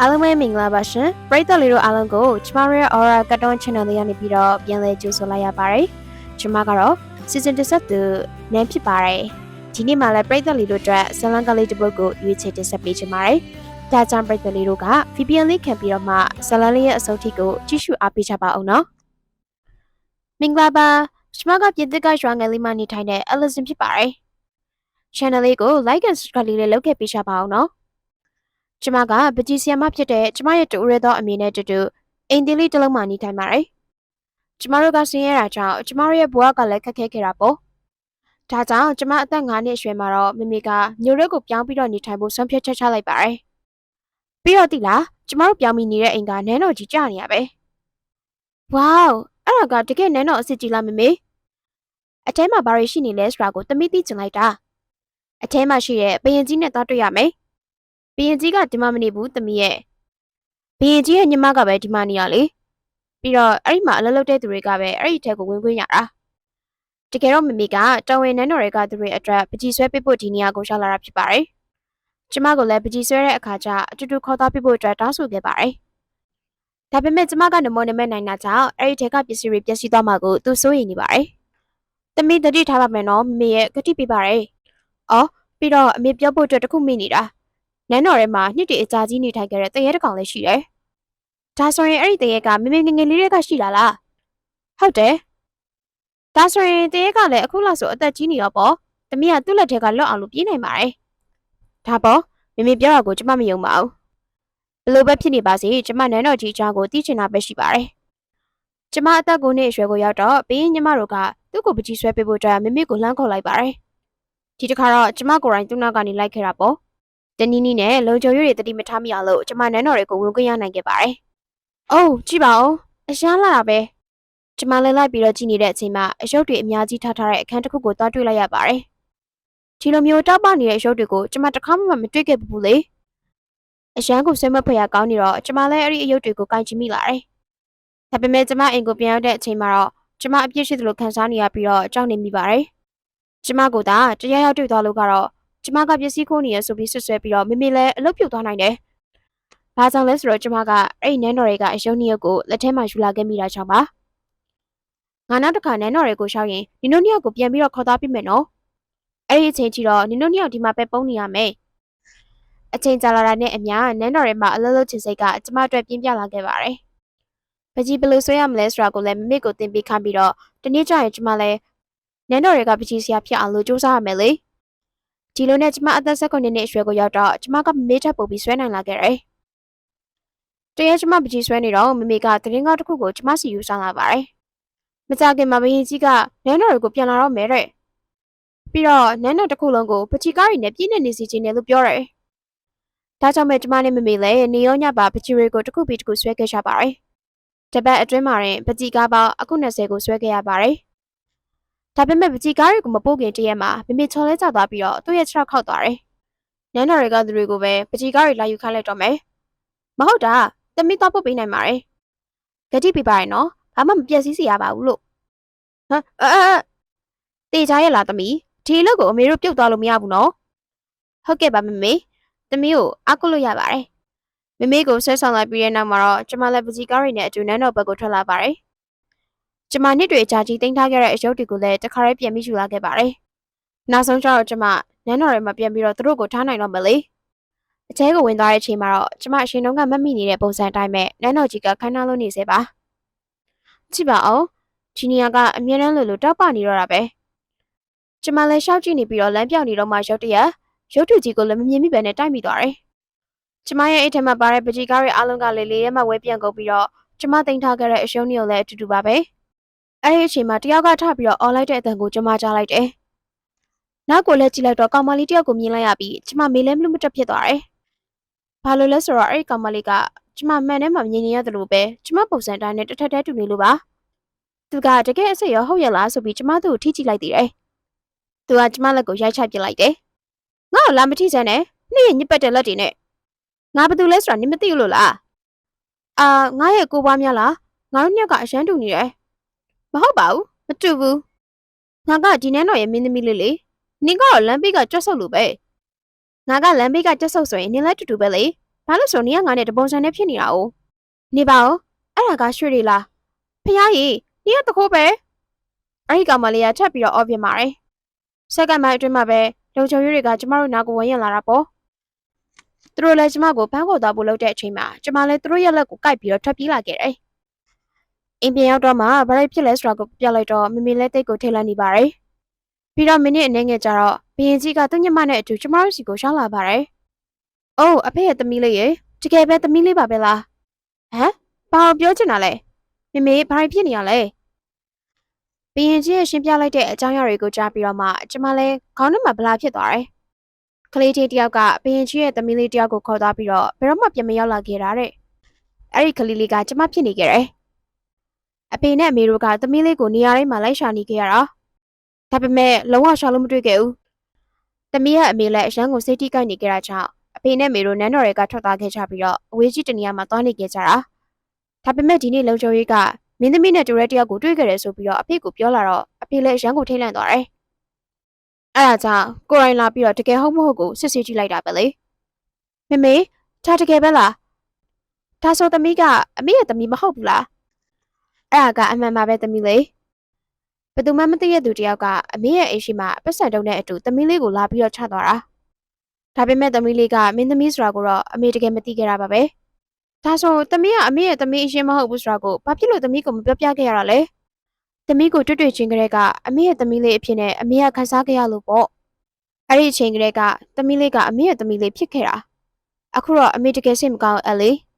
အားလုံးပဲမင်္ဂလာပါရှင်ပရိသတ်လေးတို့အားလုံးကိုကျမတို့ရဲ့ Aura Cartoon Channel လေးကနေပြီးတော့ပြန်လည်ကြိုဆိုလိုက်ရပါတယ်ကျမကတော့ Season 17သူနန်းဖြစ်ပါတယ်ဒီနေ့မှလည်းပရိသတ်လေးတို့အတွက်ဇလန်ကလေးတစ်ပုဒ်ကိုရွေးချယ်တင်ဆက်ပေးချင်ပါတယ်ဒါကြောင့်ပရိသတ်လေးတို့က VPN လေးခံပြီးတော့မှဇလန်လေးရဲ့အဆုံးထိကိုကြည့်ရှုအားပေးကြပါအောင်နော်မင်္ဂလာပါကျမကပြင်သစ်ကရွာငယ်လေးမှာနေထိုင်တဲ့ Allison ဖြစ်ပါတယ် channel လေးကို like and subscribe လေးလည်းလုပ်ခဲ့ပေးကြပါအောင်နော် ကျမကပကြီးဆီယမဖြစ်တဲ့ကျမရဲ့တူရဲသောအမေနဲ့တူတူအိမ်သေးလေးတစ်လုံးမှနေထိုင်ပါတယ်။ကျမတို့ကဆင်းရဲတာကြောင့်ကျမတို့ရဲ့ဘဝကလည်းခက်ခဲခဲ့တာပေါ့။ဒါကြောင့်ကျမအသက်9နှစ်အရွယ်မှာတော့မမေကမြို့ရက်ကိုပြောင်းပြီးတော့နေထိုင်ဖို့ဆုံးဖြတ်ချက်ချလိုက်ပါတယ်။ပြီးတော့တိလားကျမတို့ပြောင်းပြီးနေတဲ့အိမ်ကနန်းတော်ကြီးကြာနေရပဲ။ဝေါအဲ့ဒါကတကယ်နန်းတော်အစ်စ်ကြီးလားမမေ။အထဲမှာဘာတွေရှိနေလဲဆိုတာကိုသမီးသိချင်လိုက်တာ။အထဲမှာရှိတဲ့ပရင်ကြီးနဲ့သားတွေ့ရမယ်။ ဘရင်ကြီးကဒီမှာမနေဘူးသမီးရဲ့ဘရင်ကြီးရဲ့ညီမကပဲဒီမှာနေရလေပြီးတော့အဲ့ဒီမှာအလုပ်လုပ်တဲ့သူတွေကပဲအဲ့ဒီထက်ကိုဝင်ခွင့်ရတာတကယ်တော့မမေကတော်ဝင်နန်းတော်တွေကသူတွေအတွက်ပကြီးဆွဲပေးဖို့ဒီနေရာကိုရောက်လာတာဖြစ်ပါတယ်ကျမကလည်းပကြီးဆွဲတဲ့အခါကျအတူတူခေါ်သားပေးဖို့အတွက်တောင်းဆိုခဲ့ပါတယ်ဒါပေမဲ့ကျမကနမောနမဲ့နိုင်တာကြောင့်အဲ့ဒီထက်ကပစ္စည်းတွေပျက်စီးသွားမှာကိုသူစိုးရိမ်နေပါတယ်သမီးတတိထားပါမယ်နော်မမေရဲ့ဂတိပေးပါတယ်အော်ပြီးတော့အမေပြောဖို့အတွက်တခုမိနေတာ နန်းတော်ထဲမှာနှစ်တည်းအကြာကြီးနေထိုင်ခဲ့တဲ့တရေတစ်ကောင်လည်းရှိတယ်။ဒါဆိုရင်အဲ့ဒီတရေကမမေငယ်ငယ်လေးတွေကရှိလာလား။ဟုတ်တယ်။ဒါဆိုရင်တရေကလည်းအခုလောက်ဆိုအသက်ကြီးနေတော့ပေါ့။သမီးကသူ့လက်ထဲကလွတ်အောင်လို့ပြေးနိုင်ပါတယ်။ဒါပေါ့မမေပြောတာကိုကျမမယုံပါဘူး။ဘလို့ပဲဖြစ်နေပါစေကျမနန်းတော်ကြီးအကြောင်းကိုသိချင်တာပဲရှိပါတယ်။ကျမအသက်ကိုနှစ်အရွယ်ကိုရောက်တော့ဘေးညီမတို့ကသူ့ကိုပကြီးဆွဲပေးဖို့အတွက်မမေကိုလှမ်းခေါ်လိုက်ပါတယ်။ဒီတစ်ခါတော့ကျမကိုယ်တိုင်သူ့နောက်ကနေလိုက်ခဲ့တာပေါ့။ တနည်းနည်းနဲ့လုံခြုံရေးတွေတတိမထားမိအောင်လို့ကျမနန်းတော်တွေကိုဝင်ခွင့်ရနိုင်ခဲ့ပါတယ်။အိုးကြည့်ပါဦးအရန်လာတာပဲ။ကျမလည်းလိုက်ပြီးတော့ကြည့်နေတဲ့အချိန်မှာအရုပ်တွေအများကြီးထားထားတဲ့အခန်းတစ်ခုကိုသွားတွေ့လိုက်ရပါတယ်။ဒီလိုမျိုးတောက်ပနေတဲ့အရုပ်တွေကိုကျမတစ်ခါမှမတွေ့ခဲ့ဘူးလေ။အရန်ကိုဆွဲမဖွယ်ရကောင်းနေတော့ကျမလည်းအဲ့ဒီအရုပ်တွေကိုကင်ကြည့်မိလာတယ်။ဒါပေမဲ့ကျမအိမ်ကိုပြန်ရောက်တဲ့အချိန်မှာတော့ကျမအပြစ်ရှိသလိုခံစားနေရပြီးတော့ကြောက်နေမိပါတယ်။ကျမကသာတရားရောက်တွေ့သွားလို့ကတော့ ကျမကပစ္စည်းခိုးနေရဆိုပြီးဆွဆွဲပြီးတော့မိမိလည်းအလုပ်ပြုတ်သွားနိုင်တယ်။ဘာကြောင့်လဲဆိုတော့ကျမကအဲ့ဒီနန်းတော်တွေကအယုံနှစ်ယောက်ကိုလက်ထဲမှာယူလာခဲ့မိတာကြောင့်ပါ။ငါနောက်တစ်ခါနန်းတော်တွေကိုရှောက်ရင်နင်တို့နှစ်ယောက်ကိုပြန်ပြီးတော့ခေါ်သွားပြမယ်နော်။အဲ့ဒီအချိန်ထိတော့နင်တို့နှစ်ယောက်ဒီမှာပဲပုံနေရမယ်။အချိန်ကြာလာတာနဲ့အမျှနန်းတော်တွေမှာအလုပ်လုပ်ချင်စိတ်ကကျမအတွက်ပြင်းပြလာခဲ့ပါတယ်။ပကြီးဘယ်လိုဆွဲရမလဲဆိုတာကိုလည်းမမေကိုသင်ပေးခိုင်းပြီးတော့တနေ့ကျရင်ကျမလည်းနန်းတော်တွေကပကြီးဆရာဖြစ်အောင်လို့စူးစမ်းရမယ်လေ။ ဒီလိုနဲ့ကျမအသက်၁၉နှစ်အရွယ်ကိုရောက်တော့ကျမကမမေးထပ်ပို့ပြီးဆွဲနိုင်လာခဲ့တယ်။တရက်ကျမပကြီးဆွဲနေတော့မမေကသတင်းကားတစ်ခုကိုကျမစီယူဆောင်လာပါတယ်။မကြခင်မှာဘရင်ကြီးကနန်းတော်တွေကိုပြန်လာတော့မယ်တဲ့။ပြီးတော့နန်းတော်တစ်ခုလုံးကိုပကြီးကားတွေနဲ့ပြည့်နေနေစီခြင်းနဲ့လို့ပြောတယ်။ဒါကြောင့်မဲ့ကျမနဲ့မမေလည်းနေရောညပါပကြီးတွေကိုတစ်ခုပြီးတစ်ခုဆွဲခဲ့ကြပါတယ်။တပတ်အတွင်းမှာရင်ပကြီးကားပေါင်းအခု20ကိုဆွဲခဲ့ရပါတယ်။ ဒါပေမဲ့ပကြီးကားတွေကိုမပို့ခင်တရက်မှာမမေချော်လဲကျသွားပြီးတော့သူ့ရဲ့ခြေထောက်ခောက်သွားတယ်။နန်းတော်တွေကသူတွေကိုပဲပကြီးကားတွေလာယူခိုင်းလိုက်တော့မယ်။မဟုတ်တာသမီးတော့ပုတ်ပေးနိုင်ပါတယ်။ဂတိပြပါရဲ့နော်။ဘာမှမပြည့်စည်စီရပါဘူးလို့။ဟမ်အဲအဲတေချာရဲ့လားသမီးဒီအလုပ်ကိုအမေတို့ပြုတ်သွားလို့မရဘူးနော်။ဟုတ်ကဲ့ပါမမေ။သမီးကိုအားကိုးလို့ရပါတယ်။မမေကိုဆွဲဆောင်လိုက်ပြီးတဲ့နောက်မှာတော့ကျမလည်းပကြီးကားတွေနဲ့အတူနန်းတော်ဘက်ကိုထွက်လာပါတယ်။ ကျမနှစ်တွေအကြာကြီးတင်ထားခဲ့တဲ့အရုပ်တွေကိုလည်းတခါတည်းပြန်ပြီးယူလာခဲ့ပါတယ်။နောက်ဆုံးကျတော့ကျမနန်းတော်ထဲမှာပြန်ပြီးတော့သူတို့ကိုထားနိုင်တော့မလဲ။အကျဲကိုဝင်သွားတဲ့အချိန်မှာတော့ကျမအရှင်တုန်းကမတ်မိနေတဲ့ပုံစံအတိုင်းပဲနန်းတော်ကြီးကခိုင်းနှားလို့နေစေပါ။ကြည့်ပါဦး။ဂျီနီယာကအမြဲတမ်းလိုလိုတောက်ပနေတော့တာပဲ။ကျမလည်းရှောက်ကြည့်နေပြီးတော့လမ်းပြောင်နေတော့မှရုတ်တရက်ရုတ်ထုကြီးကိုလည်းမမြင်မိပဲနဲ့တိုက်မိသွားတယ်။ကျမရဲ့အိတ်ထဲမှာပါတဲ့ပကြီးကားတွေအားလုံးကလေလေရဲမှဝဲပြန်ကုန်ပြီးတော့ကျမတင်ထားခဲ့တဲ့အရှုံးတွေလည်းအတူတူပါပဲ။ အဲ့ဒီအချိန်မှာတယောက်ကထပြီးတော့အော်လိုက်တဲ့အတန်ကိုကျမကြားလိုက်တယ်။နောက်ကိုလည်းကြည့်လိုက်တော့ကောင်မလေးတယောက်ကိုမြင်လိုက်ရပြီးကျမမေးလဲမလို့မတက်ဖြစ်သွားတယ်။ဘာလို့လဲဆိုတော့အဲ့ဒီကောင်မလေးကကျမမှန်ထဲမှာမြင်နေရတယ်လို့ပဲကျမပုံစံတိုင်းနဲ့တစ်ထက်တည်းတူနေလို့ပါ။သူကတကယ်အစ်စ်ရောဟုတ်ရလားဆိုပြီးကျမသူ့ကိုထိကြည့်လိုက်သေးတယ်။သူကကျမလက်ကိုရိုက်ချပစ်လိုက်တယ်။ငါ့ကိုလာမထိစမ်းနဲ့နှင်းရညစ်ပတ်တဲ့လက်တွေနဲ့ငါဘာတူလဲဆိုတာနင်မသိဘူးလို့လား။အာငါရဲ့ကိုပွားများလားငါတို့ညက်ကအရန်တူနေတယ် မဟုတ်ပါဘူးမတူဘူးငါကဒီနန်းတော်ရဲ့မင်းသမီးလေးလေနင်ကတော့လမ်းဘေးကကြွတ်ဆုပ်လို့ပဲငါကလမ်းဘေးကကြွတ်ဆုပ်ဆိုရင်နင်လည်းတူတူပဲလေဘာလို့ဆိုနေကငါနဲ့တပုံစံနဲ့ဖြစ်နေတာ哦နေပါဦးအဲ့ဒါကရွှေတွေလားဖះကြီးနေကတခိုးပဲအဲ့ဒီကောင်မလေးကထပ်ပြီးတော့အော်ပြမာတယ်စက္ကန့်ပိုင်းအတွင်းမှာပဲလုံချုံရွတွေကကျမတို့နာကိုဝင်ရင်လာတာပေါ့သူတို့လည်းကျမကိုဘန်းခေါ်သွားဖို့လုပ်တဲ့အချိန်မှာကျမလည်းသူတို့ရဲ့လက်ကိုကိုက်ပြီးတော့ထွက်ပြေးလာခဲ့တယ် အိမ်ပြန်ရောက်တော့မှဘာလို့ဖြစ်လဲဆိုတာကိုပြလိုက်တော့မမေလည်းတိတ်ကိုထိတ်လန့်နေပါတယ်ပြီးတော့မိနစ်အနည်းငယ်ကြာတော့ဘရင်ကြီးကသူ့ညမနဲ့အတူကျမတို့စီကိုရှောင်းလာပါတယ်။အိုးအဖေရဲ့သမီးလေးရေတကယ်ပဲသမီးလေးပါပဲလား။ဟမ်ဘာလို့ပြောချင်တာလဲ။မမေဘာဖြစ်နေရလဲ။ဘရင်ကြီးရဲ့ရှင်းပြလိုက်တဲ့အကြောင်းအရာတွေကိုကြားပြီးတော့မှကျမလည်းခေါင်းထဲမှာဗလာဖြစ်သွားတယ်။ကလေးကြီးတယောက်ကဘရင်ကြီးရဲ့သမီးလေးတယောက်ကိုခေါ်သွားပြီးတော့ဘယ်တော့မှပြန်မရောက်လာခဲ့တာတဲ့။အဲ့ဒီကလေးလေးကကျမဖြစ်နေခဲ့တယ်။ အဖေနဲ့အမေတို့ကသမီးလေးကိုနေရာတိုင်းမှာလိုက်ရှာနေခဲ့ရတာ။ဒါပေမဲ့လုံးဝရှာလို့မတွေ့ခဲ့ဘူး။သမီးရဲ့အမေလည်းအရန်ကိုစိတ်ထိကိုက်နေကြတာကြောင့်အဖေနဲ့မေတို့နန်းတော်တွေကထွက်သွားခဲ့ကြပြီးတော့အဝေးကြီးတနေရာမှာသွားနေခဲ့ကြတာ။ဒါပေမဲ့ဒီနေ့လုံချိုရေးကမင်းသမီးနဲ့တူတဲ့တယောက်ကိုတွေ့ခဲ့တယ်ဆိုပြီးတော့အဖေကိုပြောလာတော့အဖေလည်းအရန်ကိုထိတ်လန့်သွားတယ်။အဲ့ဒါကြောင့်ကိုရိုင်းလာပြီးတော့တကယ်ဟုတ်မဟုတ်ကိုစစ်ဆေးကြည့်လိုက်တာပဲလေ။မမေဒါတကယ်ပဲလား။ဒါဆိုသမီးကအမေရဲ့သမီးမဟုတ်ဘူးလား။ အဲ့ဒါကအမှန်ပါပဲသမီးလေး။ဘယ်သူမှမသိတဲ့သူတယောက်ကအမေရဲ့အိမ်ရှိမှပတ်စံတုံးနဲ့အတူသမီးလေးကိုလာပြီးတော့ချသွားတာ။ဒါပေမဲ့သမီးလေးကမင်းသမီးဆိုတာကိုတော့အမေတကယ်မသိခဲ့တာပါပဲ။ဒါဆိုသမီးကအမေရဲ့သမီးအရှင်မဟုတ်ဘူးဆိုတာကိုဘာဖြစ်လို့သမီးကိုမပြောပြခဲ့ရတာလဲ။သမီးကိုတွေ့တွေ့ချင်းကလေးကအမေရဲ့သမီးလေးအဖြစ်နဲ့အမေကခန်းစားခဲ့ရလို့ပေါ့။အဲ့ဒီအချိန်ကလေးကသမီးလေးကအမေရဲ့သမီးလေးဖြစ်ခဲ့တာ။အခုတော့အမေတကယ်စိတ်မကောင်းအလေး။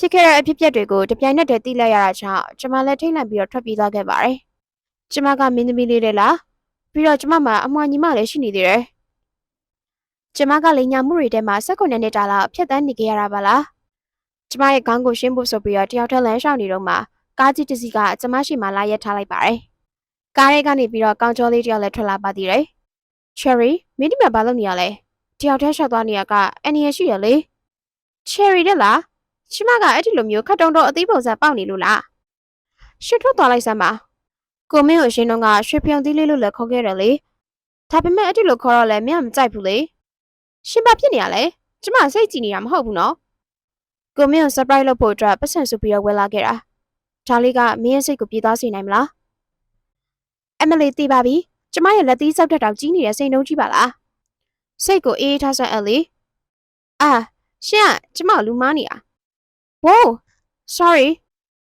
ဖြစ်ခဲ့တဲ့အဖြစ်အပျက်တွေကိုတပြိုင်နက်တည်းသိလိုက်ရတာကြောင့်ကျွန်မလည်းထိတ်လန့်ပြီးတော့ထွက်ပြေးသွားခဲ့ပါတယ်။ကျမကမင်းသမီးလေးတဲ့လားပြီးတော့ကျမမှာအမွှာညီမလည်းရှိနေသေးတယ်ကျမကလိန်ညာမှုတွေထဲမှာ၁၉နှစ်တာလောက်ဖြတ်တန်းနေကြရတာပါလားကျမရဲ့ခေါင်းကိုရှင်းဖို့ဆိုပြီးတော့တယောက်ထက်လမ်းလျှောက်နေတော့မှကားကြီးတစ်စီးကကျမရှိမှလာရက်ထားလိုက်ပါတယ်ကားရဲကနေပြီးတော့ကောင်းကျော်လေးတယောက်လည်းထွက်လာပါသေးတယ် Cherry မင်းဒီမှာဘာလုပ်နေရလဲတယောက်တည်းရှောက်သွားနေရကအန်နီရရှိရလေ Cherry တဲ့လား ကျမကအဲ့ဒီလိုမျိုးခတ်တုံတော့အသေးပုံစံပေါက်နေလို့လားရှစ်ထွက်သွားလိုက်စမ်းပါကိုမင်းကိုအရှင်တော့ကရွှေပြုံသီးလေးလို့လည်းခေါ်ခဲ့တယ်လေဒါပေမဲ့အဲ့ဒီလိုခေါ်တော့လည်းမင်းကမကြိုက်ဘူးလေရှင်ဘာဖြစ်နေရလဲကျမစိတ်ကြည်နေတာမဟုတ်ဘူးနော်ကိုမင်းကို surprise လုပ်ဖို့အတွက်ပတ်စံစုပြီးတော့ဝယ်လာခဲ့တာဒါလေးကမင်းရဲ့စိတ်ကိုပြေးသွားစေနိုင်မလားအမလီတီးပါပြီကျမရဲ့လက်သီးစောက်တက်တောင်ကြီးနေတဲ့စိတ်နှုံးကြီးပါလားစိတ်ကိုအေးအေးထားဆန်းအလီအာရှင်ကကျမကိုလူမားနေတာ Whoa sorry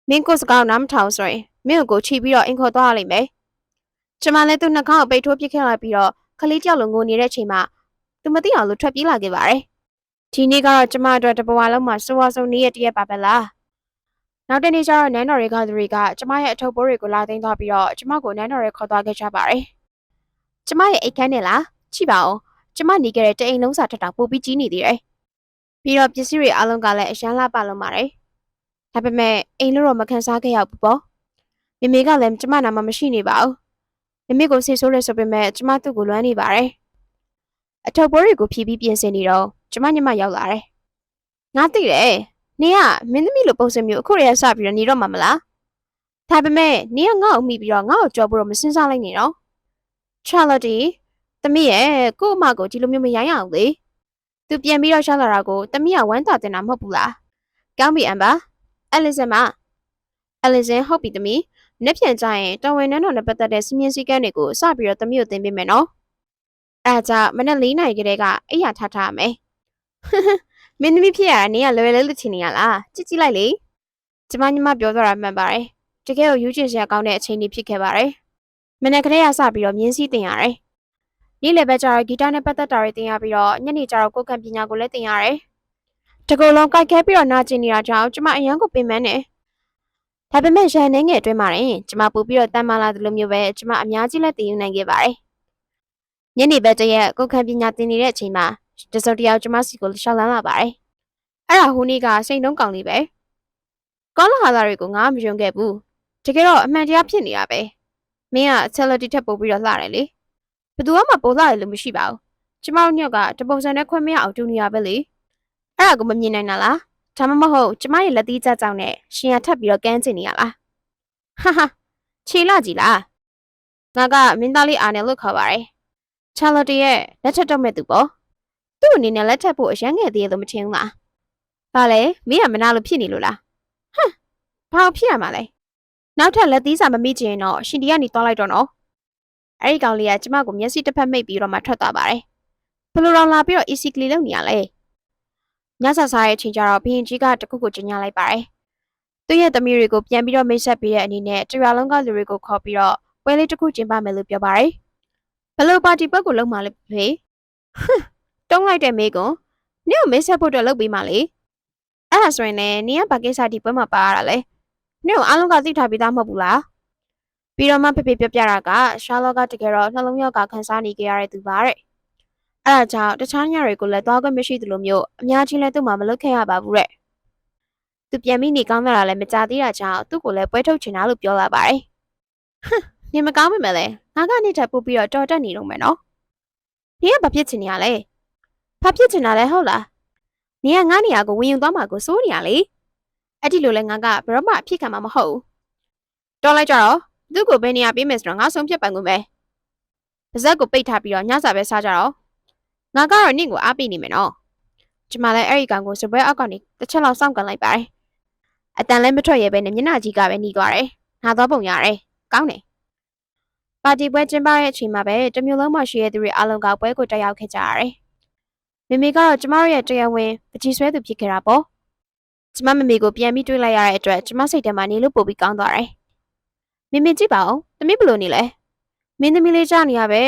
မင်းကိုစကားကိုနားမထောင်ဆိုရင်မင်းကိုချီပြီးတော့အင်ခေါ်သွားရလိမ့်မယ်။ကျမလည်းသူ့နှာခေါင်းကိုပိတ်ထိုးပစ်ခဲ့လိုက်ပြီးတော့ခလေးတယောက်လုံးငိုနေတဲ့အချိန်မှာသူမသိအောင်လို့ထွက်ပြေးလာခဲ့ပါတယ်။ဒီနေ့ကတော့ကျမအတွက်တဘဝလုံးမှာစိုးဝါဆုံးနေ့ရက်တရက်ပါပဲလား။နောက်တနေ့ကျတော့နန်းတော်တွေကသူတွေကကျမရဲ့အထုပ်ပိုးတွေကိုလာသိမ်းသွားပြီးတော့ကျမကိုနန်းတော်တွေခေါ်သွားခဲ့ကြပါတယ်။ကျမရဲ့အိတ်ခမ်းနဲ့လားကြည့်ပါဦး။ကျမနေခဲ့တဲ့တအိမ်လုံးစာထက်တောင်ပိုပြီးကြီးနေသေးတယ်။ ပြီးတော့ပစ္စည်းတွေအလုံးကလည်းအရန်လှပလုံးပါတယ်။ဒါပေမဲ့အိမ်လို့တော့မခံစားခဲ့ရဘူးပေါ့။မမေကလည်းကျမနာမမရှိနေပါဘူးမမေကိုဆေးဆိုးရဲဆိုပေမဲ့ကျမသူ့ကိုလွမ်းနေပါတယ်အထုပ်ပွဲတွေကိုဖြီးပြီးပြင်ဆင်နေတော့ကျမညမရောက်လာတယ်ငါသိတယ်နေကမင်းသမီးလိုပုံစံမျိုးအခုရရစပြီးတော့နေတော့မှာမလားဒါပေမဲ့နေကငါ့ကိုမိပြီးတော့ငါ့ကိုကြော်ဖို့တော့မစင်စားလိုက်နေတော့ Charlotte သမီးရဲ့ကို့အမကိုဒီလိုမျိုးမရိုင်းအောင်လေ သူပြန်ပြီးတော့ရှာလာတာကိုသမီးကဝမ်းသာတင်တာမဟုတ်ဘူးလားကောင်းပြီအမ်ဘာအဲလီဇန်မအဲလီဇန်ဟုတ်ပြီသမီး။နှစ်ပြန်ကြရင်တော်ဝင်နန်းတော်နဲ့ပတ်သက်တဲ့စီမင်းစည်းကမ်းတွေကိုစပြီးတော့သမီးကိုသင်ပေးမယ်နော်။အဲဒါကြောင့်မနေ့၄နိုင်ကလေးကအိယာထားထားမယ်။မင်းသမီးဖြစ်ရတာနေကလွယ်လဲလို့ချင်နေရလား။ကြည့်ကြည့်လိုက်လေ။ကျမညီမပြောသွားတာမှန်ပါတယ်။တကယ်ကိုယူကျင်စရာကောင်းတဲ့အချိန်ကြီးဖြစ်ခဲ့ပါတယ်။မနေ့ကလေးကစပြီးတော့မြင်းစည်းတင်ရတယ်။ နေ့လည်းပဲကျတော့ဂီတနဲ့ပတ်သက်တာတွေတင်ရပြီးတော့ညနေကျတော့ကိုယ်ခံပညာကိုလည်းတင်ရတယ်။တကူလုံးကြိုက်ခဲပြီးတော့နာကျင်နေတာကြောင့်ကျမအရန်ကိုပင်ပန်းနေ။ဒါပေမဲ့ရန်နေငယ်အတွင်းမှာရင်ကျမပို့ပြီးတော့တမ်းမာလာတယ်လို့မျိုးပဲကျမအများကြီးလက်တည်ယူနိုင်ခဲ့ပါတယ်။ညနေဘက်တရက်ကိုယ်ခံပညာသင်နေတဲ့အချိန်မှာတစုံတစ်ယောက်ကျမစီကိုရှောက်လန်းလာပါတယ်။အဲ့ဒါဟိုနေ့ကစိတ်နှုံးကောင်လေးပဲ။ကောင်းလာဟာလာတွေကိုငါမယုံခဲ့ဘူး။တကယ်တော့အမှန်တရားဖြစ်နေတာပဲ။မင်းကအချက်လက်တီထက်ပို့ပြီးတော့လှတယ်လေ။ ဘယ်သူမှပို့လှတယ်လို့မရှိပါဘူး။ကျမတို့ညောက်ကတပုံစံနဲ့ခွင့်မရအောင်တူနေရပဲလေ။အဲ့ဒါကိုမမြင်နိုင်တာလား။ဒါမှမဟုတ်ကျမရဲ့လက်သီးကြကြောင်နဲ့ရှင်ရထပ်ပြီးတော့ကန်းကျင်နေရလားဟာဟာခြေလာကြည့်လားငါကမင်းသားလေးအာနယ်လို့ခေါ်ပါတယ်ချာလော်တီရဲ့လက်ထပ်တော့မဲ့သူပေါ့သူ့အနေနဲ့လက်ထပ်ဖို့အရန်ငယ်သေးတယ်လို့မထင်ဘူးလားဘာလဲမင်းကမနာလို့ဖြစ်နေလို့လားဟမ်ဘာလို့ဖြစ်ရမှာလဲနောက်ထပ်လက်သီးစာမမိချင်ရင်တော့ရှင်ဒီကနေသွားလိုက်တော့နော် အဲ့ဒီကောင်လေးကကျမကိုမျက်စိတစ်ဖက်မိတ်ပြီးတော့မှထွက်သွားပါတယ်ဘယ်လိုတော့လာပြီးတော့ easy click လုပ်နေရလဲညစာစားရဲ့အချိန်ကျတော့ဘရင်ကြီးကတခုခုကျညာလိုက်ပါတယ်သူ့ရဲ့သမီးတွေကိုပြန်ပြီးတော့မိတ်ဆက်ပေးတဲ့အနေနဲ့တရွာလုံးကလူတွေကိုခေါ်ပြီးတော့ပွဲလေးတစ်ခုကျင်းပမယ်လို့ပြောပါတယ်ဘယ်လိုပါတီပွဲကိုလုပ်မှလဲဖေဟမ်တုံးလိုက်တဲ့မိကွန်းနင့်ကိုမိတ်ဆက်ဖို့အတွက်လုပ်ပေးမှလေအဲ့ဒါဆိုရင်လည်းနင်ကဘာကိစ္စဒီပွဲမှာပါရတာလဲနင့်ကိုအားလုံးကသိထားပြီးသားမဟုတ်ဘူးလား ပြီးတော့မှဖေဖေပြောပြတာကရှာလော့ကတကယ်တော့နှလုံးရောဂါခံစားနေကြရတဲ့သူပါတဲ့အဲ့ဒါကြောင့်တခြားညတွေကိုလည်းသွားခွင့်မရှိသလိုမျိုးအများကြီးလည်းသူ့မှာမလုပ်ခဲ့ရပါဘူးတဲ့သူပြန်ပြီးနေကောင်းလာတာလည်းမကြသေးတာကြောင့်သူ့ကိုလည်းပွဲထုတ်ချင်တာလို့ပြောလာပါတယ်ဟမ်နေမကောင်းမိမယ်လေငါကနေထပ်ပို့ပြီးတော့တော်တက်နေတော့မယ်နော်နင်ကဘာဖြစ်ချင်နေရလဲဘာဖြစ်ချင်တာလဲဟုတ်လားနင်ကငါနေရာကိုဝင်ယူသွားမှာကိုစိုးနေရလေအဲ့ဒီလိုလဲငါကဘယ်တော့မှအဖြစ်ခံမှာမဟုတ်ဘူးတော်လိုက်ကြတော့ သူ့ကိုဘယ်နေရာပေးမယ်ဆိုတော့ငါဆုံးဖြတ်ပိုင်ခွင့်ပဲပါဇက်ကိုပိတ်ထားပြီးတော့ညစာပဲစားကြတော့ငါကတော့နင့်ကိုအားပေးနေမယ်နော်ကျမလည်းအဲ့ဒီကောင်ကိုစပွဲအောက်ကနေတစ်ချက်လောက်စောင့်ကန်လိုက်ပါတယ်အတန်လည်းမထွက်ရဲပဲနဲ့မျက်နှာကြီးကပဲหนีသွားတယ်ငါသွားပုံရတယ်ကောင်းတယ်ပါတီပွဲကျင်းပတဲ့အချိန်မှာပဲတမျိုးလုံးမှရှိရတဲ့သူတွေအားလုံးကပွဲကိုတက်ရောက်ခဲ့ကြရတယ်မိမိကတော့ကျမတို့ရဲ့တရားဝင်ပကြီးဆွဲသူဖြစ်ခဲ့တာပေါ့ကျမမမေကိုပြန်ပြီးတွေးလိုက်ရတဲ့အတွက်ကျမစိတ်ထဲမှာနေလို့ပို့ပြီးကောင်းသွားတယ် မိမိကြည့်ပါဦးသမီးဘယ်လိုနေလဲမင်းသမီးလေးကြားနေရပဲ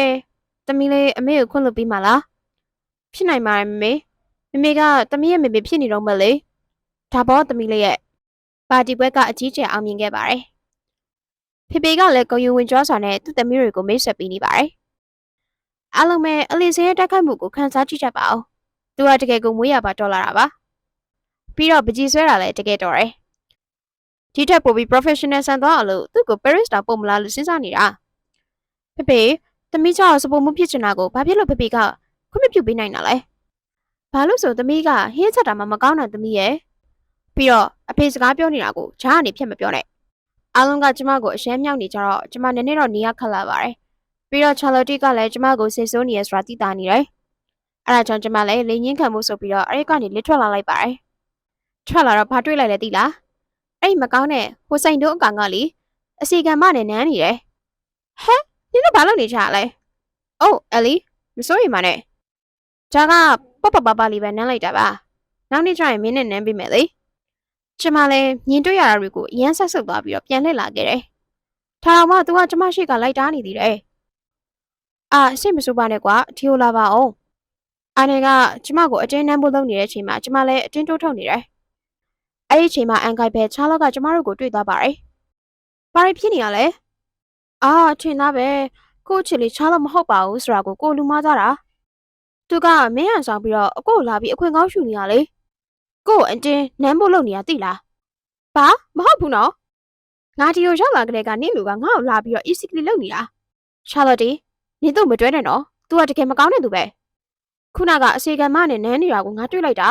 သမီးလေးအမေကိုခွင့်လွှတ်ပြီးမှလားဖြစ်နိုင်ပါတယ်မမေမမေကသမီးရဲ့မေမေဖြစ်နေတော့မလေဒါပေါ်သမီးလေးရဲ့ပါတီပွဲကအကြီးကျယ်အောင်မြင်ခဲ့ပါတယ်ဖေဖေကလည်းကိုယူဝင်ကျော်စွာနဲ့သူ့သမီးတွေကိုမိတ်ဆက်ပေးနေပါတယ်အားလုံးပဲအလီစင်းရဲ့တက်ခိုက်မှုကိုခန်းစားကြည့်ကြပါဦးသူကတကယ်ကိုမွေးရပါတော်လာတာပါပြီးတော့ပကြီးဆွဲတာလည်းတကယ်တော်တယ် ဒီထက်ပိုပြီး professional ဆန်သွားအောင်လို့သူ့ကို Paris တောင်ပို့မလားလို့စဉ်းစားနေတာဖေဖေသမီးကြောင့်စပိုမှုဖြစ်ချင်တာကိုဘာဖြစ်လို့ဖေဖေကခွင့်မပြုပေးနိုင်တာလဲဘာလို့ဆိုသမီးကဟင်းချက်တာမှမကောင်းတဲ့သမီးရဲ့ပြီးတော့အဖေစကားပြောနေတာကိုဂျားကနေဖြတ်မပြောနဲ့အားလုံးကကျမကိုအရှမ်းမြောက်နေကြတော့ကျမနည်းနည်းတော့နေရခက်လာပါတယ်ပြီးတော့ Charlotte ကလည်းကျမကိုစိတ်ဆိုးနေရဆိုတာသိတာနေတယ်အဲ့ဒါကြောင့်ကျမလည်းလိန်ငင်းခံမှုဆိုပြီးတော့အဲ့ဒီကနေလစ်ထွက်လာလိုက်ပါတယ်ထွက်လာတော့ဘာတွေ့လိုက်လဲသိလား အဲ့ဒီမကောင်းတဲ့ဟိုဆိုင်တို့အကောင်ကလေအစီကံမနဲ့နန်းနေတယ်ဟဲ့နင်တို့ဘာလုပ်နေကြလဲအိုးအလီမစိုးရိမ်ပါနဲ့ဒါကပပပပလေးပဲနန်းလိုက်တာပါနောက်နေ့ကျရင်မင်းနဲ့နန်းပေးမယ်လေကျမလည်းမြင်တွေ့ရတာတွေကိုအရန်ဆက်ဆုပ်သွားပြီးတော့ပြန်လှည့်လာခဲ့တယ်ထာတော်မ तू ကကျမရှိကလိုက်တားနေသေးတယ်အာစိတ်မဆိုးပါနဲ့ကွာထီယိုလာပါအောင်အာနေကကျမကိုအတင်းနှမ်းဖို့လုပ်နေတဲ့အချိန်မှာကျမလည်းအတင်းတိုးထုတ်နေတယ်။ အဲ့ဒီအချိန်မှာအန်ကိုက်ပဲချားလောက်ကကျမတို့ကိုတွေ့သွားပါတယ်။ဘာဖြစ်နေရလဲ။အာထင်သားပဲကို့ချီလေးချားလောက်မဟုတ်ပါဘူးဆိုတာကိုကိုလူမသားတာ။သူကမင်းဟန်ဆောင်ပြီးတော့အကိုလာပြီးအခွင့်ကောင်းရှူနေရလေ။ကို့အတင်းနမ်းဖို့လုပ်နေရသိလား။ဘာမဟုတ်ဘူးနော်။ငါဒီကိုရောက်လာကြတဲ့ကနင့်လူကငါ့ကိုလာပြီးတော့ easily လုပ်နေတာ။ချားလော်တီနင်တို့မတွဲနဲ့နော်။ तू ကတကယ်မကောင်းတဲ့သူပဲ။ခုနကအစီကံမနဲ့နန်းနေတာကိုငါတွေ့လိုက်တာ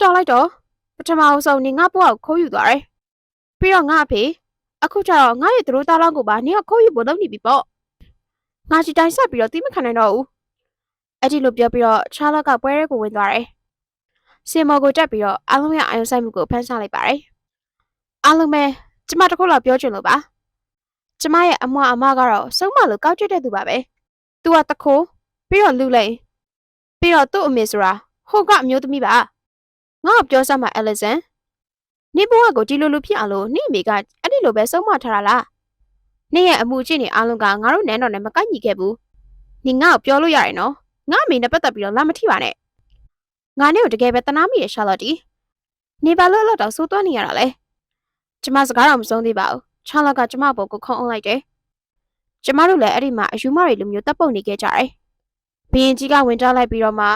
တော်လိုက်တော့ ပထမအဆုံးနေငါဘွားကိုခိုးယူသွားတယ်ပြီးတော့ငါအဖေအခုကျတော့ငါရဲ့သူတို့သားလောင်းကိုပါနေကခိုးယူဖို့လုပ်နေပြီပေါ့ငါစီတိုင်းဆက်ပြီးတော့တီးမခံနိုင်တော့ဘူးအဲ့ဒီလိုပြောပြီးတော့ချားလကပွဲရဲကိုဝင်သွားတယ်စင်မော်ကိုတက်ပြီးတော့အားလုံးရဲ့အာယုံဆိုင်မှုကိုဖမ်းဆလိုက်ပါတယ်အားလုံးပဲကျမတခုလောက်ပြောချင်လို့ပါကျမရဲ့အမွာအမကတော့စုံမလို့ကောက်ကျွတ်တဲ့သူပါပဲသူကတခိုးပြီးတော့လူလိန်ပြီးတော့သူ့အမေဆိုတာဟိုကအမျိုးသမီးပါ ငါ့ကိုပြောစမ်းပါအလက်ဆန်နင်ဘဝကိုဒီလိုလိုဖြစ်အောင်လို့နင့်အမေကအဲ့ဒီလိုပဲဆုံးမထားတာလားနင့်ရဲ့အမှုအကျင့်တွေအားလုံးကငါတို့နန်းတော်နဲ့မကိုက်ညီခဲ့ဘူးနင်ငါ့ကိုပြောလို့ရတယ်နော်ငါအမေနဲ့ပတ်သက်ပြီးတော့လာမထိပါနဲ့ငါနဲ့ကိုတကယ်ပဲတနာမိရရှာလော်တီနေပါလို့တော့ဆိုးသွမ်းနေရတာလေကျမစကားတော့မဆုံးသေးပါဘူးချာလာကကျမဘောကိုခုံအောင်လိုက်တယ်ကျမတို့လည်းအဲ့ဒီမှာအယူမတွေလိုမျိုးတပ်ပုတ်နေခဲ့ကြတယ်ဘရင်ကြီးကဝင်ကြလိုက်ပြီးတော့မှ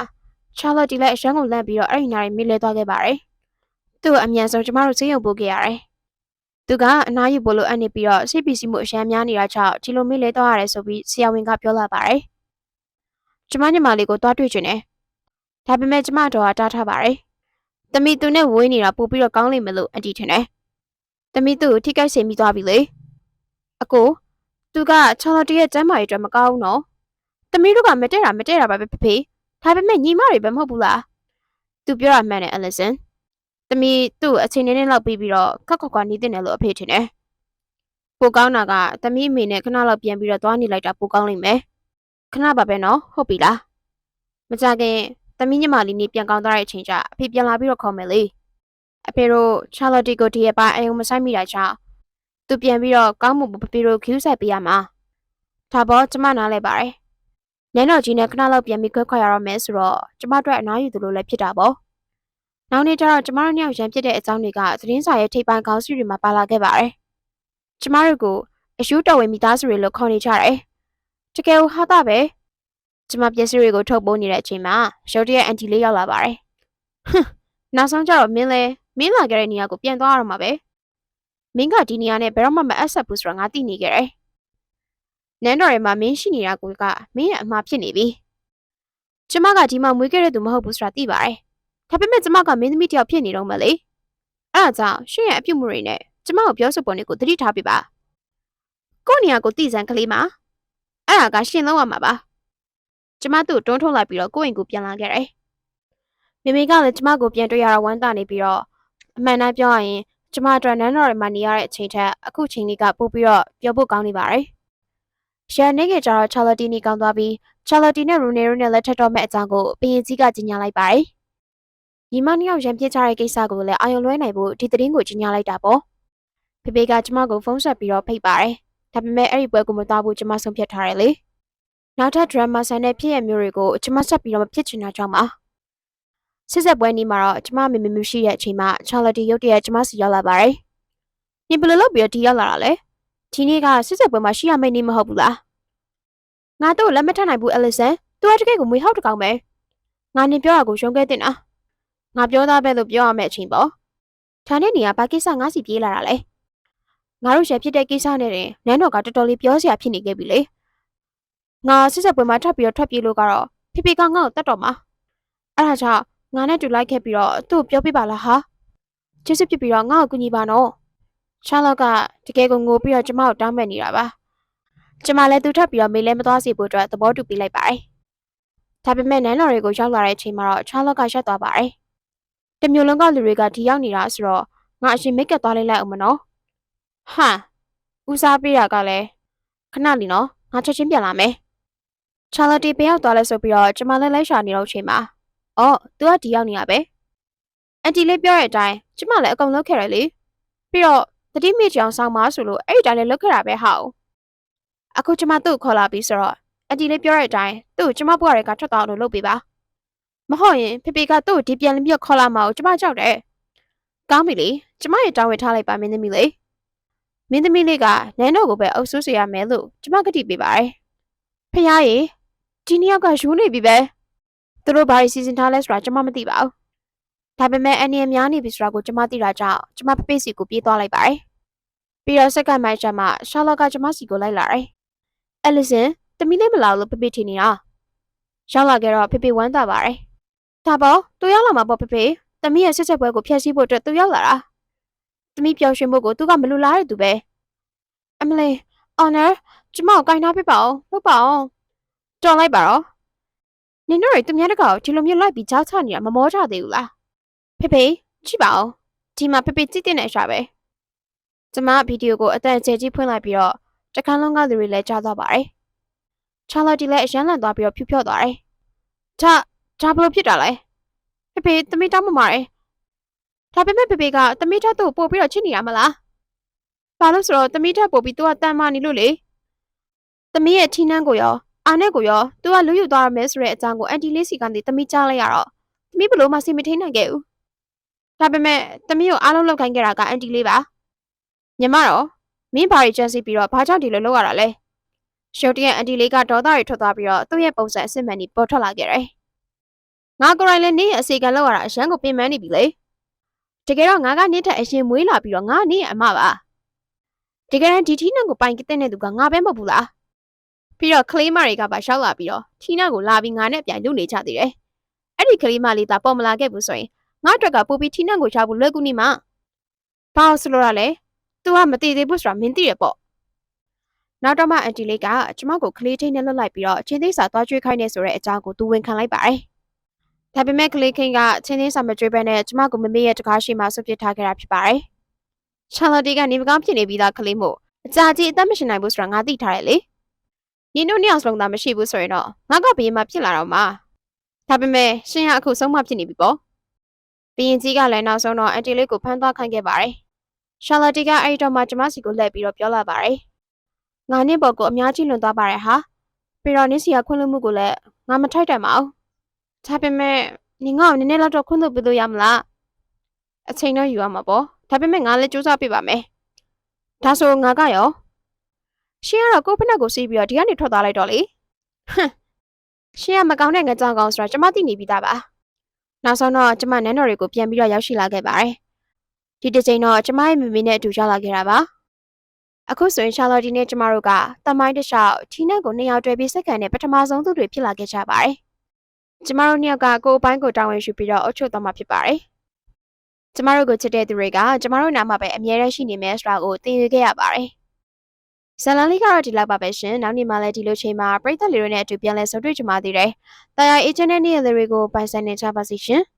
ချာလော်တီလည်းအရှမ်းကိုလန့်ပြီးတော့အဲ့ဒီနာရီမိလဲသွားခဲ့ပါတယ်။သူ့အမြန်ဆုံးကျမတို့ဈေးရုံပို့ခဲ့ရတယ်။သူကအနားယူဖို့လိုအပ်နေပြီးတော့စိတ်ပီစီမှုအရှမ်းများနေတာကြောင့်ဒီလိုမိလဲသွားရတယ်ဆိုပြီးဆရာဝန်ကပြောလာပါတယ်။ကျမညီမလေးကိုသွားတွေ့ချင်တယ်။ဒါပေမဲ့ကျမတော်ကတားထားပါတယ်။တမီသူနဲ့ဝေးနေတာပို့ပြီးတော့ကောင်းလိမ့်မယ်လို့အန်တီထင်တယ်။တမီသူ့ကိုထိခိုက်စေမိသွားပြီလေ။အကိုသူကချော်လော်တီရဲ့ကျမ်းမာရေးအတွက်မကောင်းဘူးနော်။တမီတို့ကမတက်တာမတက်တာပါပဲဖေဖေ။ ဒါပေမဲ့ညီမတွေပဲမဟုတ်ဘူးလား။ तू ပြောတာမှန်တယ်အလီဆန်။သမီးသူ့ကိုအချိန်နည်းနည်းလောက်ပြီးပြီးတော့ခက်ခွက်ခွာနေတင်တယ်လို့အဖေထင်တယ်။ပိုကောင်းတာကသမီးအမေနဲ့ခဏလောက်ပြန်ပြီးတော့သွားနေလိုက်တာပိုကောင်းလိမ့်မယ်။ခဏပါပဲနော်ဟုတ်ပြီလား။မကြခင်သမီးညီမလေးနေပြန်ကောင်းသွားတဲ့အချိန်ကျအဖေပြန်လာပြီးတော့ခေါ်မယ်လေ။အဖေတို့ချာလော်တီကိုဒီရဲ့ပိုင်းအယုံမဆိုင်မိတာကြောင့်သူပြန်ပြီးတော့ကောင်းမှုပပီတို့ခူးဆက်ပေးရမှာ။ဒါပေါ်ကျမနားလဲပါတယ်။ နန်းတော်ကြီးနဲ့ခဏလောက်ပြန်ပြီးခွဲခွာရတော့မယ်ဆိုတော့ကျမတို့အနားယူသလိုလည်းဖြစ်တာပေါ့။နောက်နေ့ကျတော့ကျမတို့ညောင်ရန်ဖြစ်တဲ့အကြောင်းတွေကသတင်းစာရဲ့ထိပ်ပိုင်းခေါင်းစုတွေမှာပါလာခဲ့ပါတယ်။ကျမတို့ကိုအယူတော်ဝင်မိသားစုတွေလို့ခေါ်နေကြတယ်။တကယ်ဟာတာပဲ။ကျမပစ္စည်းတွေကိုထုတ်ပိုးနေတဲ့အချိန်မှာရုတ်တရက်အန်တီလေးရောက်လာပါတယ်။ဟွန်းနောက်ဆုံးကျတော့မင်းလဲမင်းလာခဲ့တဲ့နေရာကိုပြန်သွားရတော့မှာပဲ။မင်းကဒီနေရာနဲ့ဘယ်တော့မှမအပ်ဆက်ဘူးဆိုတော့ငါသိနေခဲ့တယ်။ နန်းတော်ထဲမှာမင်းရှိနေတာကမင်းရဲ့အမှားဖြစ်နေပြီ။ကျမကဒီမှာမွေးခဲ့တဲ့သူမဟုတ်ဘူးဆိုတာသိပါတယ်။ဒါပေမဲ့ကျမကမင်းသမီးတယောက်ဖြစ်နေတော့မလေ။အဲ့ဒါကြောင့်ရှင်ရဲ့အပြုတ်မှုတွေနဲ့ကျမကိုပြောစပုံတွေကိုသတိထားပြပါ။ကိုယ့်နေရာကိုတည်စံကလေးမှာအဲ့ဒါကရှင်လုံးရမှာပါ။ကျမသူ့ကိုတွန်းထုတ်လိုက်ပြီးတော့ကိုယ့်အိမ်ကိုပြန်လာခဲ့တယ်။မိမိကလည်းကျမကိုပြန်တွေ့ရတော့ဝမ်းသာနေပြီးတော့အမှန်တမ်းပြောရရင်ကျမအတွက်နန်းတော်ထဲမှာနေရတဲ့အချိန်ထက်အခုချိန်လေးကပို့ပြီးတော့ပြောဖို့ကောင်းနေပါတယ်။ ရန်နေကကြတော့ချာလတီနီကောင်းသွားပြီးချာလတီနဲ့ရူနေရိုနဲ့လက်ထပ်တော့မဲ့အကြောင်းကိုပရင်ကြီးကကြီးညာလိုက်ပါတယ်။ညီမနှစ်ယောက်ရန်ပြစ်ကြတဲ့ကိစ္စကိုလည်းအာရုံလွှဲနိုင်ဖို့ဒီသတင်းကိုကြီးညာလိုက်တာပေါ့။ဖေဖေကကျမကိုဖုန်းဆက်ပြီးတော့ဖိတ်ပါတယ်။ဒါပေမဲ့အဲ့ဒီပွဲကိုမသွားဘူးကျမဆုံးဖြတ်ထားတယ်လေ။နောက်ထပ်ဒရမ်မာဆိုင်တဲ့ဖြစ်ရမျိုးတွေကိုကျမဆက်ပြီးတော့မဖြစ်ချင်တာကြောင့်ပါ။စစ်ဆက်ပွဲနေ့မှာတော့ကျမမေမေမရှိတဲ့အချိန်မှာချာလတီရုတ်တရက်ကျမစီရောက်လာပါတယ်။ညဘယ်လိုလုပ်ပြီးတော့ဒီရောက်လာတာလဲ။ ဒီနေ့ကစစ်ဆက်ပွဲမှာရှိရမယ့်နေ့မဟုတ်ဘူးလား။ငါတို့လက်မထပ်နိုင်ဘူးအလီဆန်။ तू ကတကယ်ကိုမွေးဟောက်တကောင်ပဲ။ငါနေပြောတာကိုရုံးခဲ့တင်တာ။ငါပြောသားပဲလို့ပြောရမယ့်အချိန်ပေါ့။ဒါနဲ့နေကဘာကိစ္စငါစီပြေးလာတာလဲ။ငါတို့ရဖြစ်တဲ့ကိစ္စနဲ့တင်နန်းတော်ကတော်တော်လေးပြောစရာဖြစ်နေခဲ့ပြီလေ။ငါစစ်ဆက်ပွဲမှာထပ်ပြီးတော့ထွက်ပြေးလို့ကတော့ဖေဖေကငါ့ကိုတတ်တော်မှာ။အဲ့ဒါကြောင့်ငါနဲ့တူလိုက်ခဲ့ပြီးတော့သူ့ကိုပြောပြပါလားဟာကျေးဇူးပြုပြီးတော့ငါ့ကိုကူညီပါနော် ရှာလော့ကတကယ်ကိုငိုပြီးတော့ကျမကိုတောင်းပန်နေတာပါကျမလည်းသူထပ်ပြီးတော့မေးလဲမသွားစေဖို့အတွက်သဘောတူပေးလိုက်ပါတယ်ဒါပေမဲ့နန်းတော်တွေကိုရောက်လာတဲ့အချိန်မှာတော့ရှာလော့ကရှက်သွားပါတယ်တမျိုးလုံးကလူတွေကဒီရောက်နေတာဆိုတော့ငါအရှင်မိတ်ကပ်သွားလိုက်လိုက်အောင်မနော်ဟမ်ဦးစားပေးတာကလည်းခဏလီနော်ငါချက်ချင်းပြန်လာမယ်ချာလတီပြန်ရောက်သွားလဲဆိုပြီးတော့ကျမလည်းလိုက်ရှာနေတော့ချိန်မှာ။အော် तू ကဒီရောက်နေရပဲ။အန်တီလေးပြောတဲ့အတိုင်းကျမလည်းအကုန်လုပ်ခဲ့တယ်လေ။ပြီးတော့ တတိမိချောင်ဆောင်မဆိုလို့အဲ့ဒီတိုင်းလည်းလုပ်ခဲ့တာပဲဟာ။အခုကျမသူ့ကိုခေါ်လာပြီးဆိုတော့အန်တီလေးပြောတဲ့အတိုင်းသူ့ကိုကျမဘွားတွေကထွက်သွားလို့လုပ်ပေးပါ။မဟုတ်ရင်ဖေဖေကသူ့ကိုဒီပြန်လင်းပြခေါ်လာမှာကိုကျမကြောက်တယ်။ကောင်းပြီလေ။ကျမရဲ့တောင်းဝေထားလိုက်ပါမင်းသမီးလေး။မင်းသမီးလေးကနန်းတော်ကိုပဲအုပ်စိုးစေရမယ်လို့ကျမကတိပေးပါတယ်။ဖះရေဒီနှစ်ယောက်ကယူနေပြီပဲ။သူတို့ဘာတွေစီစဉ်ထားလဲဆိုတာကျွန်မမသိပါဘူး။ဒါပေမဲ့အန်နီအများနေပြီဆိုတာကိုကျွန်မသိတာကြောင့်ကျွန်မပပိစီကိုပြေးသွားလိုက်ပါတယ်။ ပြီးတော့စက္ကန့်မိုက်ကျမှရှာလော့ကကျွန်မစီကိုလိုက်လာတယ်။အဲလီဆန်တမီးလေးမလာလို့ပပိထင်နေတာ။ရောက်လာခဲ့တော့ဖေဖေဝမ်းသာပါတယ်။ဒါပေါ့သူရောက်လာမှာပေါ့ဖေဖေ။တမီးရဲ့ဆက်ဆက်ပွဲကိုဖျက်ဆီးဖို့အတွက်သူရောက်လာတာ။တမီးပျော်ရွှင်ဖို့ကိုသူကမလူလားတဲ့သူပဲ။အမလေးအော်နာကျမကိုကင်ထားပြပါအောင်လုပ်ပါအောင်။တော်လိုက်ပါတော့။နင်တို့တွေသူများတကောဒီလိုမျိုးလိုက်ပြီးကြောက်ချနေတာမမောကြသေးဘူးလားဖေဖေကြည့်ပါဦးဒီမှာဖေဖေကြည့်တဲ့အရှာပဲ ကျမဗီဒီယိုကိုအတန်ကျဲကြီးဖွင့်လိုက်ပြီးတော့တခန်းလုံးကလူတွေလည်းကြားသွားပါတယ်ချာလာတီလည်းအရန်လန့်သွားပြီးတော့ဖြူဖြော့သွားတယ်ဒါဒါဘလို့ဖြစ်တာလဲဖေဖေသမီးတောင်းမမာတယ်ဒါပေမဲ့ဖေဖေကသမီးထက်သူ့ပို့ပြီးတော့ချစ်နေရမလားဘာလို့ဆိုတော့သမီးထက်ပို့ပြီးသူကတန်မာနေလို့လေသမီးရဲ့ထီးနှန်းကိုရောအာနဲ့ကိုရောသူကလူယူသွားရမယ်ဆိုတဲ့အကြောင်းကိုအန်တီလေးစီကနေတမိကြားလိုက်ရတော့တမိဘလို့မှစိတ်မထိန်နိုင်ခဲ့ဘူးဒါပေမဲ့တမိကိုအားလုံးလောက်ခိုင်းခဲ့တာကအန်တီလေးပါ ညီမတော့မင်းဘာတွေကြံစီပြီးတော့ဘာကြောင့်ဒီလိုလုပ်ရတာလဲရှုပ်တရဲ့အန်တီလေးကဒေါသတွေထွက်သွားပြီးတော့သူ့ရဲ့ပုံစံအစစ်မှန်ကြီးပေါ်ထွက်လာခဲ့တယ်ငါကိုယ်တိုင်လည်းနင်းရဲ့အစီကံလောက်ရတာအရန်ကိုပြင်ပန်းနေပြီလေတကယ်တော့ငါကနင်းထက်အရင်မွေးလာပြီးတော့ငါနင်းရဲ့အမပါတကယ်တမ်းဒီထီးနှံကိုပိုင်ကတဲ့သူကငါပဲမဟုတ်ဘူးလားပြီးတော့ကလေးမတွေကပါရှောက်လာပြီးတော့ထီနာကိုလာပြီးငါနဲ့ပြန်လူနေကြသေးတယ်။အဲ့ဒီကလေးမလေးသာပေါ်မလာခဲ့ဘူးဆိုရင်ငါအတွက်ကပို့ပြီးထီနာကိုရှာဖို့လွယ်ကူနေမှာ။ဘာလို့ဆိုလို့ရလဲ။ तू ကမတည်သေးဘူးဆိုတာမင်းသိရပေါ့။နောက်တော့မှအန်တီလေးကကျမကိုကလေးထိန်နဲ့လွတ်လိုက်ပြီးတော့ချင်းသိစာသွားကျွေးခိုင်းနေဆိုတဲ့အကြောင်းကိုသူဝန်ခံလိုက်ပါတယ်ဒါပေမဲ့ကလေးခင်းကချင်းချင်းစာမကြွေးပဲနဲ့ကျမကိုမမေ့ရဲ့တကားရှိမှဆွပြစ်ထားခဲ့တာဖြစ်ပါတယ်။ချာလော်တီကနေမကောင်းဖြစ်နေပြီးသားကလေးမို့အကြာကြီးအသက်မရှင်နိုင်ဘူးဆိုတာငါသိထားတယ်လေ။ညီတို့နှစ်ယောက်စလုံးသားမရှိဘူးဆိုရင်တော့ငါကဘေးမှာဖြစ်လာတော့မှာ။ဒါပေမဲ့ရှင်ကအခုဆုံးမဖြစ်နေပြီပေါ့။ဘရင်ကြီးကလည်းနောက်ဆုံးတော့အန်တီလေးကိုဖမ်းသွားခိုင်းခဲ့ပါတယ်။ ရှာလော်တီကအဲ့ဒီတော့မှကျမစီကိုလှည့်ပြီးတော့ပြောလာပါတယ်။ငါနဲ့ပေါ်ကိုအများကြီးလွန်သွားပါတယ်ဟာ။ပြီးတော့နင်းစီကခွင့်လွှတ်မှုကိုလည်းငါမထိုက်တန်ပါဘူး။ဒါပေမဲ့နင်ငါ့ကိုနည်းနည်းလောက်တော့ခွင့်လွှတ်ပေးလို့ရမလားအချိန်တော့ယူရမှာပေါ့ဒါပေမဲ့ငါလည်းစူးစမ်းပေးပါမယ်ဒါဆိုငါကရောရှင်ကတော့ကိုယ့်ဖက်နှက်ကိုစီးပြီးတော့ဒီကနေထွက်သွားလိုက်တော့လေဟမ်ရှင်ကမကောင်းတဲ့ငကြောင်ကောင်ဆိုတာကျမသိနေပြီးသားပါနောက်ဆုံးတော့ကျမနန်းတော်တွေကိုပြန်ပြီးတော့ရောက်ရှိလာခဲ့ပါတယ် ဒီတစ်ချိန်တော့ကျမရဲ့မမေနဲ့အတူရောက်လာခဲ့တာပါအခုဆိုရင်ရှာလော်ဒီနဲ့ကျမတို့ကတမိုင်းတစ်လျှောက်ထီနက်ကိုနှစ်ယောက်တွဲပြီးစက္ကန့်နဲ့ပထမဆုံးသူတွေဖြစ်လာခဲ့ကြပါတယ်ကျမတို့နှစ်ယောက်ကကိုယ်အပိုင်းကိုတာဝန်ယူပြီးတော့အုပ်ချုပ်သွားမှာဖြစ်ပါတယ်။ကျမတို့ကိုချစ်တဲ့သူတွေကကျမတို့နားမှာပဲအမြဲတမ်းရှိနေမယ်ဆိုတာကိုသိရခဲ့ရပါတယ်။ဇလန်လေးကတော့ဒီလောက်ပါပဲရှင်။နောက်နေ့မှလည်းဒီလိုချိန်မှာပရိသတ်လေးတွေနဲ့အတူပြန်လဲဆုံတွေ့ကြပါသေးတယ်။တာယာအေဂျင့်နဲ့နေ့ရက်လေးတွေကိုပိုင်ဆိုင်နေကြပါစီရှင်။